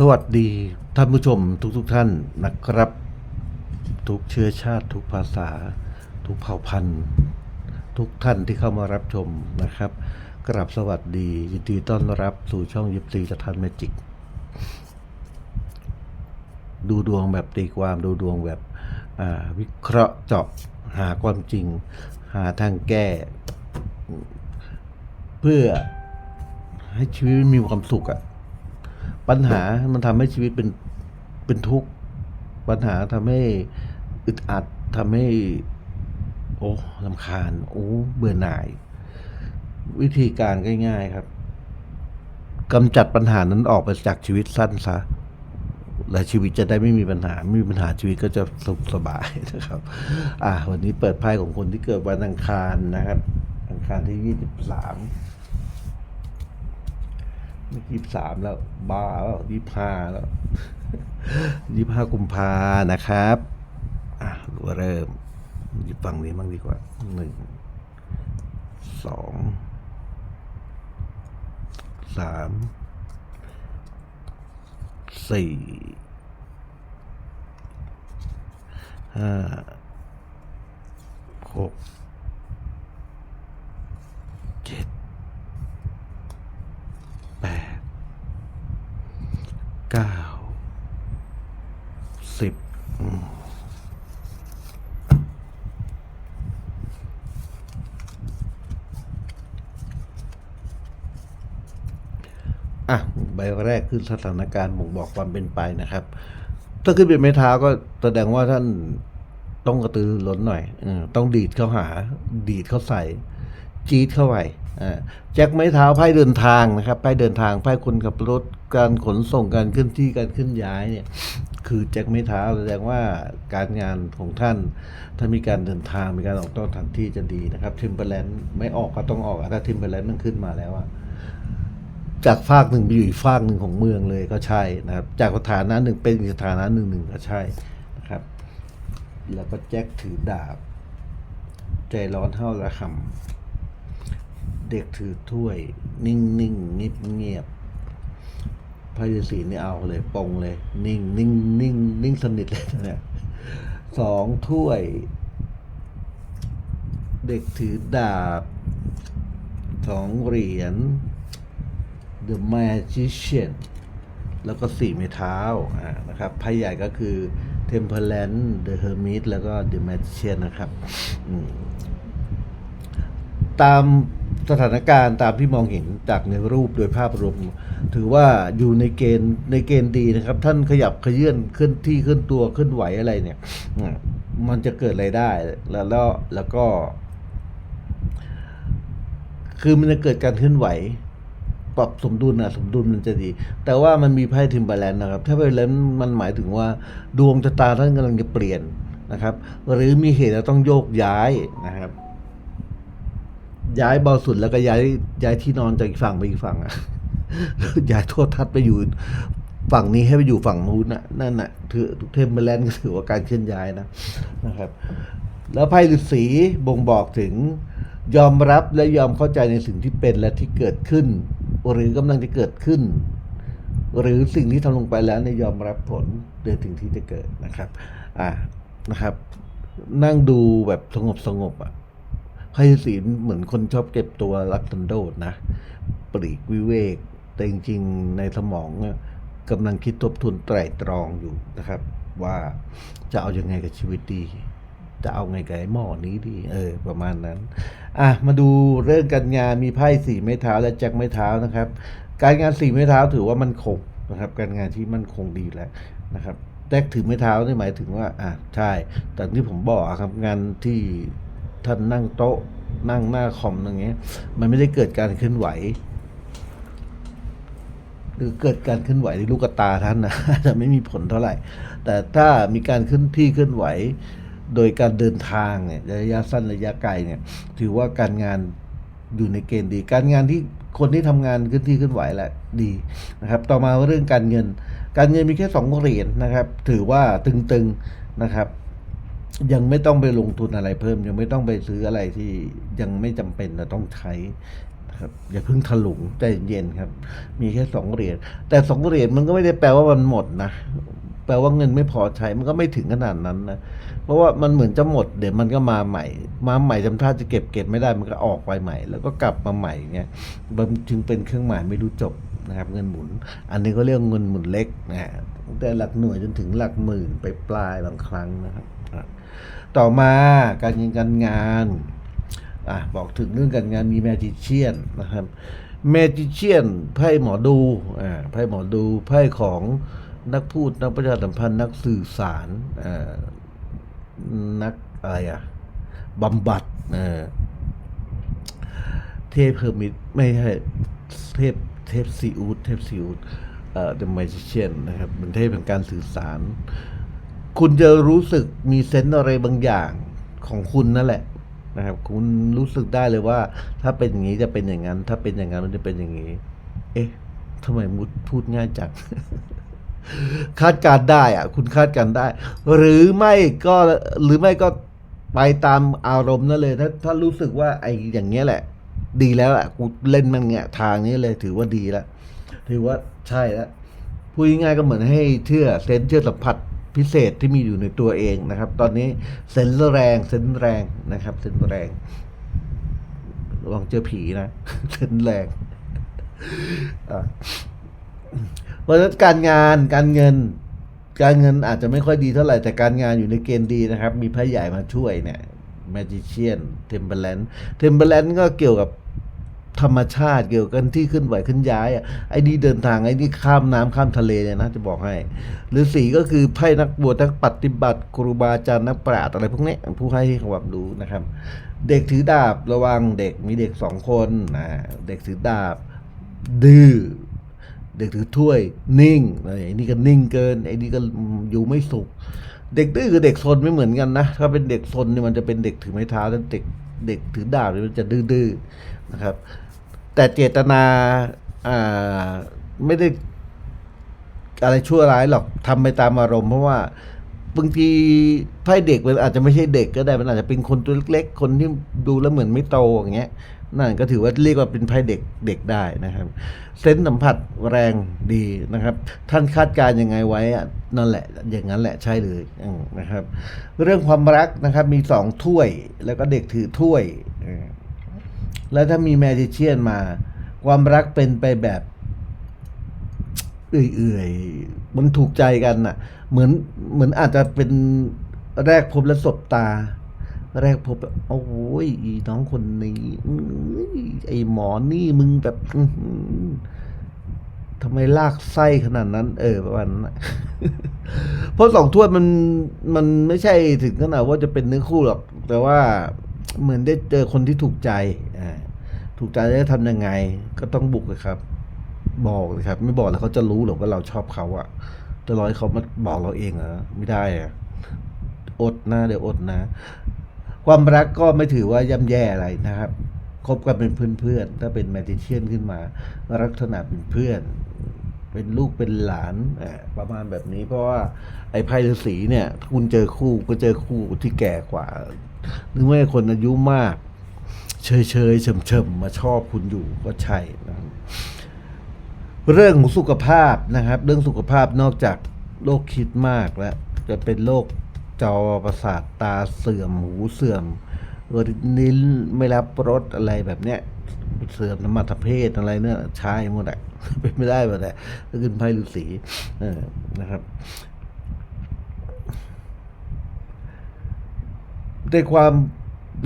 สวัสดีท่านผู้ชมทุกๆทท่านนะครับ ทุกเชื้อชาติ ทุกภาษา ทุกเผ่าพันธุ์ ทุกท่านที่เข้ามารับชมนะครับกราบสวัสดียินดีต้อนรับสู่ช่องยิปซีสถานเมจิก ดูดวงแบบตีความดูดวงแบบวิเคราะห์เจาะหาความจริง หาทางแก้ เพื่อให้ชีวิตมีความสุขอะ ปัญหามันทำให้ชีวิตเป็นเป็นทุกข์ปัญหาทำให้อึดอัดทำให้ โอ้ลำคาญ โอ้ เบื่อหน่าย วิธีการง่าย ๆครับกำจัดปัญหานั้นออกไปจากชีวิตสั้นซะและชีวิตจะได้ไม่มีปัญหาไม่มีปัญหาชีวิตก็จะสุขสบายนะครับ อ่า วันนี้เปิดไพ่ของคนที่เกิดวันอังคารนะครับ อังคารที่ยี่สิบสาม ยี่สิบสามแล้วบ้าแล้วยี่ห้าแล้วยี่ห้ากุมภานะครับอะเริ่มหยิบฝั่งนี้บ้างดีกว่าหนึ่งสองสามสี่ห้าหกเจ็ด แปดเก้าสิบอืม อะใบแรกคือสถานการณ์บ่งบอกความเป็นไปนะครับ ถ้าขึ้นเป็นไม้เท้าก็แสดงว่าท่านต้องกระตือร้นหน่อยอต้องดีดเข้าหา ดีดเข้าใส่ จี๊ดเข้าไปแจ็คไม้เท้าไพ่เดินทางนะครับไพ่เดินทางไพ่คนขับรถการขนส่งการขึ้นที่การขึ้นย้ายเนี่ย คือแจ็คไม้เท้าแสดงว่าการงานของท่าน ถ้ามีการเดินทางมีการออกนอกสถานที่จะดีนะครับทิมเบอร์แลนด์ไม่ออกก็ต้องออกถ้าทิมเบอร์แลนด์มันขึ้นมาแล้วอะ จากฝากหนึ่งไปอยู่อีกฝากหนึ่งของเมืองเลยก็ใช่นะครับ จากสถานะหนึ่งเป็นอีกสถานะหนึ่งหนึ่งก็ใช่นะครับ แล้วก็แจ็คถือดาบ ใจร้อนเท่าระหำเด็กถือถ้วย นิ่งนิ่งเงียบเงียบพระฤาษีนี่เอาเลยปงเลย นิ่งนิ่งนิ่งนิ่งสนิทเลยเนี่ยสองถ้วย เด็กถือดาบสองเหรียญ The Magician แล้วก็สี่ไม้เท้าอ่านะครับไพ่ใหญ่ก็คือ Temperance The Hermit แล้วก็ The Magician นะครับตามสถานการณ์ตามที่มองเห็นจากในรูปโดยภาพรวม ถือว่าอยู่ในเกณฑ์ในเกณฑ์ดีนะครับ ท่านขยับขยื่นเคลื่อนที่เคลื่อนตัวเคลื่อนไหวอะไรเนี่ย มันจะเกิดอะไรได้แล้วแล้วแล้วก็ คือมันจะเกิดการเคลื่อนไหว ปรับสมดุลนะสมดุลมันจะดี แต่ว่ามันมีไพ่ทิมบาลนนะครับ ถ้าบาลนมันหมายถึงว่าดวงชะตาท่านกำลังจะเปลี่ยนนะครับ หรือมีเหตุจะต้องโยกย้ายนะครับ ย้ายเบาสุดแล้วก็ย้ายย้ายที่นอนจากอีกฝั่งไปอีกฝั่งอะย้ายโทษทัศน์ไปอยู่ฝั่งนี้ให้ไปอยู่ฝั่งนู้นน่ะนั่นน่ะถือเทมเบอร์แลนด์ก็ถือว่าการเคลื่อนย้ายนะนะครับ แล้วไพ่ฤาษีบ่งบอกถึงยอมรับและยอมเข้าใจในสิ่งที่เป็นและที่เกิดขึ้น หรือกำลังจะเกิดขึ้น หรือสิ่งที่ทำลงไปแล้วในยยอมรับผลในสิ่งที่จะเกิดนะครับ อ่านะครับ นั่งดูแบบสงบสงบอะไพ่ศีลเหมือนคนชอบเก็บตัวรักสันโดษนะปลีกวิเวก แต่จริงๆในสมองกำลังคิดทบทวนไตร่ตรองอยู่นะครับ ว่าจะเอาอยัางไงกับชีวิตดี จะเอาไงกับไอ้หมอนี้ดี เออ ประมาณนั้น อะ มาดูเรื่องการงานมีไพ่สี่ไม้เท้าและแจ็คไม้เท้านะครับ การงานสี่ไม้เท้าถือว่ามันคงนะครับ การงานที่มันคงดีแล้วนะครับแจ็คถือไม้เท้านี่หมายถึงว่าอะใช่แต่ที่ผมบอกครับงานที่ท่านนั่งโต๊ะนั่งหน้าคอมอย่างเงี้ย มันไม่ได้เกิดการเคลื่อนไหวหรือเกิดการเคลื่อนไหวในลูกตาท่านนะจะไม่มีผลเท่าไหร่ แต่ถ้ามีการเคลื่อนที่เคลื่อนไหว โดยการเดินทางเนี่ยระยะสั้นระยะไกลเนี่ยถือว่าการงานอยู่ในเกณฑ์ดี การงานที่คนที่ทำงานเคลื่อนที่เคลื่อนไหวแหละดีนะครับ ต่อมาเรื่องการเงิน การเงินมีแค่สองเหรียญนะครับ ถือว่าตึงๆนะครับยังไม่ต้องไปลงทุนอะไรเพิ่ม ยังไม่ต้องไปซื้ออะไรที่ยังไม่จำเป็นแต่ต้องใช้นะครับอย่าเพิ่งถลุงใจเย็นครับ มีแค่สองเหรียญแต่สองเหรียญมันก็ไม่ได้แปลว่ามันหมดนะ แปลว่าเงินไม่พอใช้มันก็ไม่ถึงขนาดนั้นนะเพราะว่ามันเหมือนจะหมดเดี๋ยวมันก็มาใหม่ มาใหม่จำท่าจะเก็บเก็บไม่ได้มันก็ออกไปใหม่ แล้วก็กลับมาใหม่เงี้ยมันจึงเป็นเครื่องหมายไม่รู้จบนะครับเงินหมุน อันนี้ก็เรียกเงินหมุนเล็กนะฮะตั้งแต่หลักหน่วยจนถึงหลักหมื่นไปปลายบางครั้งนะครับ ต่อมาการเงินการงานอะบอกถึงเรื่องการงานมีแมจิเชียนนะครับแมจิเชียนไพ่หมอดูอ่าไพ่หมอดูไพ่ของ นักพูดนักประชาสัมพันธ์นักสื่อสารนักอะไรอะบำบัดเทพเฮอร์มิตไม่ใช่เทพเทพซีอูดเทพซีอูดเอ่อ The Magician นะครับเป็นเทพแห่งการสื่อสาร คุณจะรู้สึกมีเซนส์อะไรบางอย่างของคุณนั่นแหละนะครับ คุณรู้สึกได้เลยว่า ถ้าเป็นอย่างนี้จะเป็นอย่างนั้น ถ้าเป็นอย่างนั้นมันจะเป็นอย่างนี้ เอ๊ะทำไมมุดพูดง่ายจัง คาดการได้อะคุณคาดการได้ หรือไม่ก็หรือไม่ก็ไปตามอารมณ์นั่นเลย ถ้าถ้ารู้สึกว่าไอ้อย่างเงี้ยแหละ ดีแล้วแหละกูเล่นมันเงี้ยทางนี้เลยถือว่าดีแล้วถือว่าใช่แล้วพูดง่ายๆก็เหมือนให้เชื่อเซนเชื่อสัมผัสพิเศษที่มีอยู่ในตัวเองนะครับ ตอนนี้เซนแรงเซนแรงนะครับเซนแรงระวังเจอผีนะเซนแรงอะ เพราะฉะนั้นการงานการเงิน การเงินอาจจะไม่ค่อยดีเท่าไหร่แต่การงานอยู่ในเกณฑ์ดีนะครับ มีไพ่ใหญ่มาช่วยเนี่ย Magician Temperance Temperance ก็เกี่ยวกับธรรมชาติเกี่ยวกันที่ขึ้นไหวขึ้นย้ายอะไอ้นี่เดินทางไอ้นี่ข้ามน้ำข้ามทะเลเนี่ยนะจะบอกให้ หรือสีก็คือไพ่นักบวชนักปฏิบัติครูบาอาจารย์นักปราชญ์อะไรพวกนี้ผู้ให้ความรู้นะครับ เด็กถือดาบระวังเด็กมีเด็กสองคนนะเด็กถือดาบดื้อ เด็กถือถ้วยนิ่งไอ้นี่ก็นิ่งเกินไอ้นี่ก็อยู่ไม่สุข เด็กดื้อกับเด็กซนไม่เหมือนกันนะถ้าเป็นเด็กซนเนี่ยมันจะเป็นเด็กถือไม้เท้าแต่เด็กเด็กถือดาบเนี่ยมันจะดื้อๆนะครับ แต่เจตนาอ่าไม่ได้อะไรชั่วร้ายหรอกทำไปตามอารมณ์เพราะว่าบางทีไพ่เด็กมันอาจจะไม่ใช่เด็กก็ได้มันอาจจะเป็นคนตัวเล็ก ๆ คนที่ดูแล้วเหมือนไม่โตอย่างเงี้ย นั่นก็ถือว่าเรียกว่าเป็นไพ่เด็กเด็กได้นะครับเซนส์สัมผัสแรงดีนะครับ ท่านคาดการ์ยังไงไว้อะนั่นแหละ อย่างนั้นแหละใช่เลยนะครับ เรื่องความรักนะครับมีสองถ้วยแล้วก็เด็กถือถ้วย แล้วถ้ามีแมจิเชียนมา ความรักเป็นไปแบบเอื่อยๆมันถูกใจกันน่ะ เหมือนเหมือนอาจจะเป็นแรกพบและสบตา แรกพบแบบโอ้ยอีน้องคนนี้อื้อไอหมอนี่มึงแบบทำไมลากไส้ขนาดนั้น เออประมาณนั้นเพราะสองถ้วยมันมันไม่ใช่ถึงขนาดว่าจะเป็นเนื้อคู่หรอก แต่ว่าเหมือนได้เจอคนที่ถูกใจอ่าถูกใจแล้วจะทำยังไง ก็ต้องบุกเลยครับ บอกเลยครับ ไม่บอกแล้วเขาจะรู้หรอกว่าเราชอบเขาอะจะรอให้เขามาบอกเราเองเหรอไม่ได้อะอดนะเดี๋ยวอดนะ ความรักก็ไม่ถือว่าย่ำแย่อะไรนะครับคบกันเป็นเพื่อนๆ ถ้าเป็นแมจิเชียนขึ้นมา ลักษณะเป็นเพื่อน เป็นลูกเป็นหลานประมาณแบบนี้เพราะว่าไอ้ไพ่ฤาษีเนี่ยคุณเจอคู่ก็เจอคู่ที่แก่กว่าหรือไม่คนอายุมาก เฉยๆเฉมๆมาชอบคุณอยู่ก็ใช่นะเรื่องของสุขภาพนะครับ เรื่องสุขภาพนอกจากโรคคิดมากแล้วจะเป็นโรค จอประสาทตาเสื่อมหูเสื่อมเออนิ้นไม่รับรสอะไรแบบเนี้ยเสื่อมน้ำมันเพศอะไรเนี่ยใช่หมดอะเป็นไม่ได้หมดอะก็คือไพ่ฤาษีเออนะครับในความ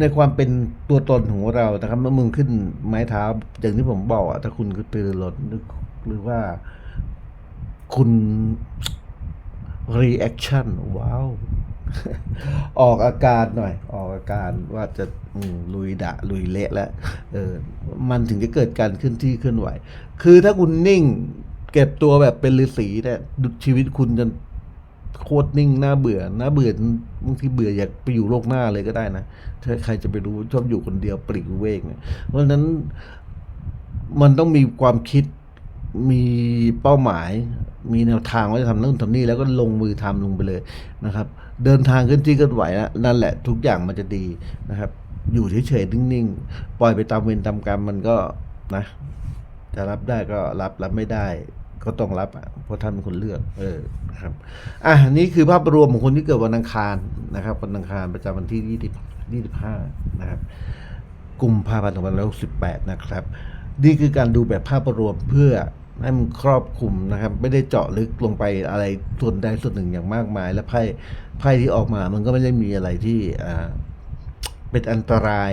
ในความเป็นตัวตนของเรานะครับเมื่อมึงขึ้นไม้เท้าอย่างที่ผมบอกอะถ้าคุณคือตื่นรถหรือว่าคุณ reaction ว้าว ออกอาการหน่อย ออกอาการว่าจะลุยดะลุยเละแล้วเออมันถึงจะเกิดการเคลื่อนที่เคลื่อนไหว คือถ้าคุณนิ่ง เก็บตัวแบบเป็นฤาษีเนี่ยชีวิตคุณจะโคตรนิ่งน่าเบื่อน่าเบื่อบางทีเบื่ออยากไปอยู่โลกหน้าเลยก็ได้นะถ้าใครจะไปรู้ชอบอยู่คนเดียวปลีกเวกเนี่ยเพราะฉะนั้นมันต้องมีความคิด มีเป้าหมายมีแนวทางว่าจะทำนู่นทำนี่แล้วก็ลงมือทำลงไปเลยนะครับ เดินทางขึ้นที่เคลื่อนไหวนะนั่นแหละทุกอย่างมันจะดีนะครับ อยู่เฉยๆนิ่งๆ ปล่อยไปตามเวรตามกรรมมันก็นะ จะรับได้ก็รับรับไม่ได้ก็ต้องรับอะเพราะท่านเป็นคนเลือก เออครับอะนี่คือภาพรวมของคนที่เกิดวันอังคารนะครับวันอังคารประจำวันที่ยี่สิบยี่สิบห้านะครับกุมภาพันธ์สองพันหกสิบแปดนะครับ นี่คือการดูแบบภาพรวมเพื่อ ให้มันครอบคลุมนะครับ ไม่ได้เจาะลึกลงไปอะไรส่วนใดส่วนหนึ่งอย่างมากมาย และไพ่ไพ่ที่ออกมามันก็ไม่ได้มีอะไรที่เป็นอันตราย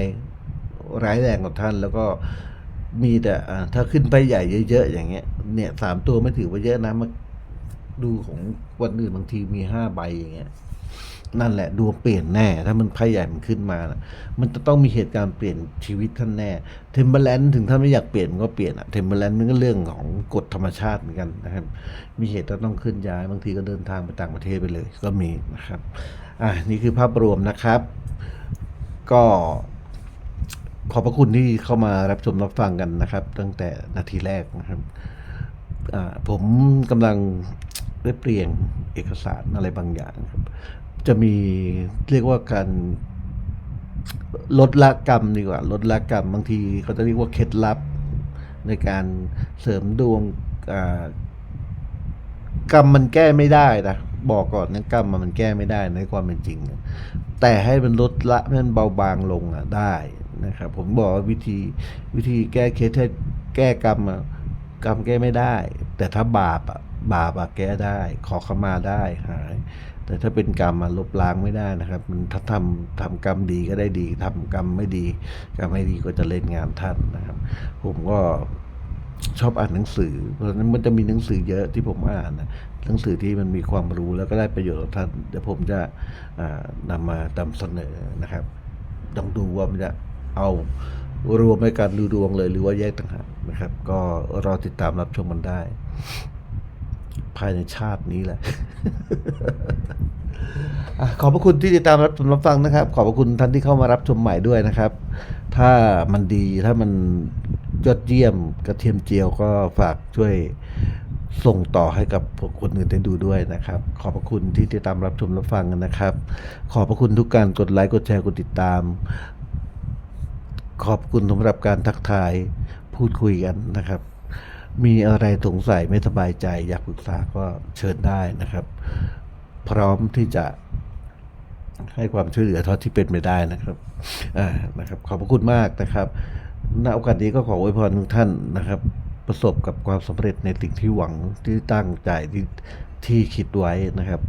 ร้ายแรงกับท่าน แล้วก็มีแต่ถ้าขึ้นไปใหญ่เยอะๆอย่างเงี้ย เนี่ยสามตัวไม่ถือว่าเยอะนะมาดูของวันอื่นบางทีมีห้าใบอย่างเงี้ย นั่นแหละดวงเปลี่ยนแน่ ถ้ามันไพ่ใหญ่มันขึ้นมานะมันจะต้องมีเหตุการณ์เปลี่ยนชีวิตท่านแน่เทมเบอร์แลนถึงท่านไม่อยากเปลี่ยนมันก็เปลี่ยนอะเทมเบอร์แลนมันก็เรื่องของกฎธรรมชาติเหมือนกันนะครับ มีเหตุที่ต้องขึ้นย้ายบางทีก็เดินทางไปต่างประเทศไปเลย ก็มีนะครับอ่านี่คือภาพรวมนะครับ ก็ขอบพระคุณที่เข้ามารับชมรับฟังกันนะครับ ตั้งแต่นาทีแรกนะครับอ่าผมกำลังได้เปลี่ยนเอกสารอะไรบางอย่างครับ จะมีเรียกว่าการลดละกรรมดีกว่าลดละกรรมบางทีเขาจะเรียกว่าเคล็ดลับ ในการเสริมดวงกรรมมันแก้ไม่ได้นะบอกก่อนนะกรรมมันแก้ไม่ได้ในความเป็นจริง แต่ให้มันลดละให้มันเบาบางลงอะได้นะครับ ผมบอกว่าวิธีวิธีแก้เคสแก้กรรมอะกรรมแก้ไม่ได้ แต่ถ้าบาปอะบาปอะแก้ได้ ขอขมาได้หาย แต่ถ้าเป็นกรรมอะลบล้างไม่ได้นะครับ มันถ้าทำทำกรรมดีก็ได้ดีทำกรรมไม่ดีกรรมไม่ดีก็จะเล่นงานท่านนะครับ ผมก็ชอบอ่านหนังสือ เพราะฉะนั้นมันจะมีหนังสือเยอะที่ผมอ่านนะหนังสือที่มันมีความรู้แล้วก็ได้ประโยชน์กับท่านเดี๋ยวผมจะอ่านำมานำเสนอนะครับต้องดูว่ามันจะเอารวมในการดูดวงเลยหรือว่าแยกต่างหากนะครับ ก็รอติดตามรับชมมันได้ ภายในชาตินี้แหละขอบพระคุณที่ติดตามรับชมรับฟังนะครับ ขอบพระคุณท่านที่เข้ามารับชมใหม่ด้วยนะครับ ถ้ามันดีถ้ามันยอดเยี่ยมกระเทียมเจียวก็ฝากช่วยส่งต่อให้กับคนอื่นได้ดูด้วยนะครับ ขอบพระคุณที่ติดตามรับชมรับฟังกันนะครับ ขอบพระคุณทุกการกดไลค์กดแชร์กดติดตาม ขอบคุณสำหรับการทักทายพูดคุยกันนะครับ มีอะไรสงสัยไม่สบายใจ อยากปรึกษาก็เชิญได้นะครับ พร้อมที่จะให้ความช่วยเหลือเท่าที่เป็นไปได้นะครับอ่านะครับ ขอบพระคุณมากนะครับณโอกาสนี้ก็ขออวยพรทุกท่านนะครับ ประสบกับความสำเร็จในสิ่งที่หวังที่ตั้งใจที่ที่คิดไว้นะครับ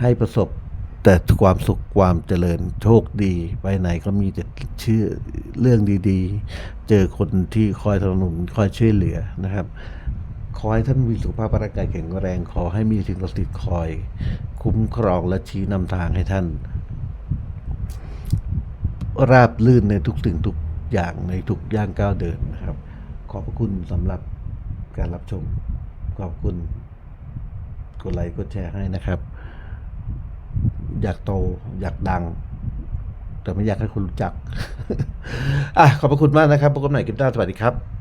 ให้ประสบ แต่ความสุขความเจริญโชคดี ไปไหนก็มีแต่ชื่อเรื่องดีๆ เจอคนที่คอยสนับสนุนคอยช่วยเหลือนะครับขอให้ท่านมีสุขภาพร่างกายแข็งแรง ขอให้มีสิ่งศักดิ์สิทธิ์คอย คุ้มครองและชี้นำทางให้ท่าน ราบลื่นในทุกสิ่งทุกอย่างในทุกย่างก้าวเดินนะครับ ขอบพระคุณสำหรับการรับชม ขอบคุณกดไลค์กดแชร์ให้นะครับ อยากโต อยากดัง แต่ไม่อยากให้คนรู้จัก อะขอบพระคุณมากนะครับพบกันใหม่คลิปหน้าสวัสดีครับ